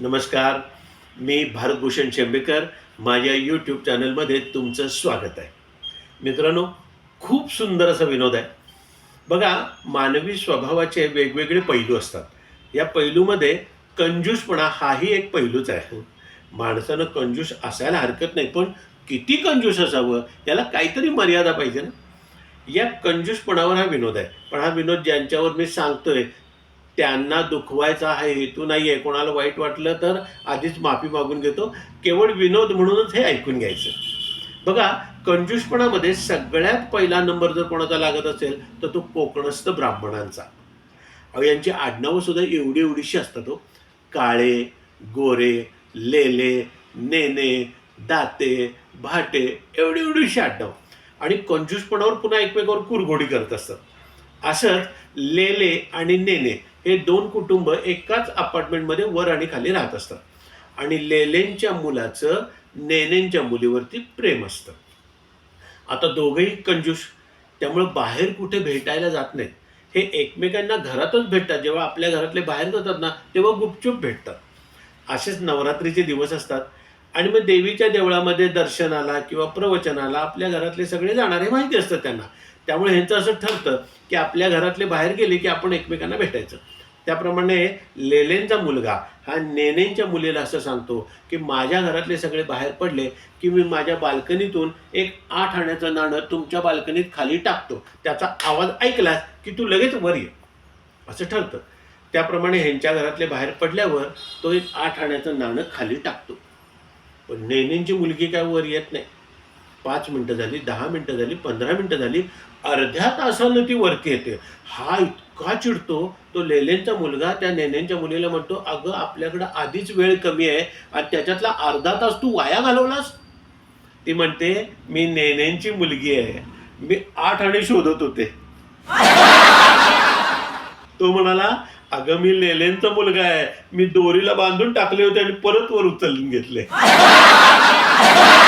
नमस्कार मी भारतभूषण शेंबेकर माझ्या यूट्यूब चॅनलमध्ये तुमचं स्वागत आहे. मित्रांनो खूप सुंदर असा विनोद आहे. बघा मानवी स्वभावाचे वेगवेगळे पैलू असतात. या पैलूमध्ये कंजूसपणा हाही एक पैलूच आहे. माणसानं कंजूस असायला हरकत नाही पण किती कंजूस असावं याला काहीतरी मर्यादा पाहिजे ना? या कंजूसपणावर हा विनोद आहे. पण हा विनोद ज्यांच्यावर मी सांगतोय त्यांना दुखवायचा हा हेतू नाही आहे कोणाला वाईट वाटलं तर आधीच माफी मागून घेतो. केवळ विनोद म्हणूनच हे ऐकून घ्यायचं. बघा कंजूषपणामध्ये सगळ्यात पहिला नंबर जर कोणाचा लागत असेल तर तो कोकणस्थ ब्राह्मणांचा. अहो यांची आडनावं सुद्धा एवढी एवढीशी असतात हो. काळे गोरे लेले नेने दाते भाटे एवढी एवढीशी आडनाव. आणि कंजूषपणावर पुन्हा एकमेकावर कुरघोडी करत असतात. असंच लेले आणि नेने हे दोन कुटुंब एकाच अपार्टमेंटमध्ये वर आणि खाली राहत असतात. आणि लेलेंच्या मुलाचं नेनेंच्या मुलीवरती प्रेम असतं. आता दोघंही कंजूश त्यामुळं बाहेर कुठे भेटायला जात नाहीत. हे एकमेकांना घरातच भेटतात. जेव्हा आपल्या घरातले बाहेर जातात ना तेव्हा गुपचूप भेटतात. असेच नवरात्रीचे दिवस असतात. आणि मग देवीच्या देवळामध्ये दर्शनाला किंवा प्रवचनाला आपल्या घरातले सगळे जाणार हे माहिती असतं त्यांना. त्यामुळे ह्यांचं असं ठरतं की आपल्या घरातले बाहेर गेले की आपण एकमेकांना भेटायचं. त्याप्रमाणे लेलेंचा मुलगा हा नेनेंच्या मुलीला असं सांगतो की माझ्या घरातले सगळे बाहेर पडले की मी माझ्या बाल्कनीतून एक आठ आण्याचं नाणं तुमच्या बाल्कनीत खाली टाकतो. त्याचा आवाज ऐकलास की तू लगेच वर ये. असं ठरतं. त्याप्रमाणे ह्यांच्या घरातले बाहेर पडल्यावर तो एक आठ आण्याचं नाणं खाली टाकतो. पण नेनेंची मुलगी काय वर येत नाही. पाच मिनटं झाली दहा मिनटं झाली पंधरा मिनटं झाली अर्ध्या तासानं ती वरती येते. हा इतका चिडतो तो लेलेंचा मुलगा त्या नेनेंच्या मुलीला म्हणतो अगं आपल्याकडं आधीच वेळ कमी आहे आणि त्याच्यातला अर्धा तास तू वाया घालवलास. ती म्हणते मी नेनेंची मुलगी आहे. मी आठ आणि शोधत होते. तो म्हणाला अगं मी लेलेनचा मुलगा आहे. मी दोरीला बांधून टाकले होते आणि परत वर उचलून घेतले.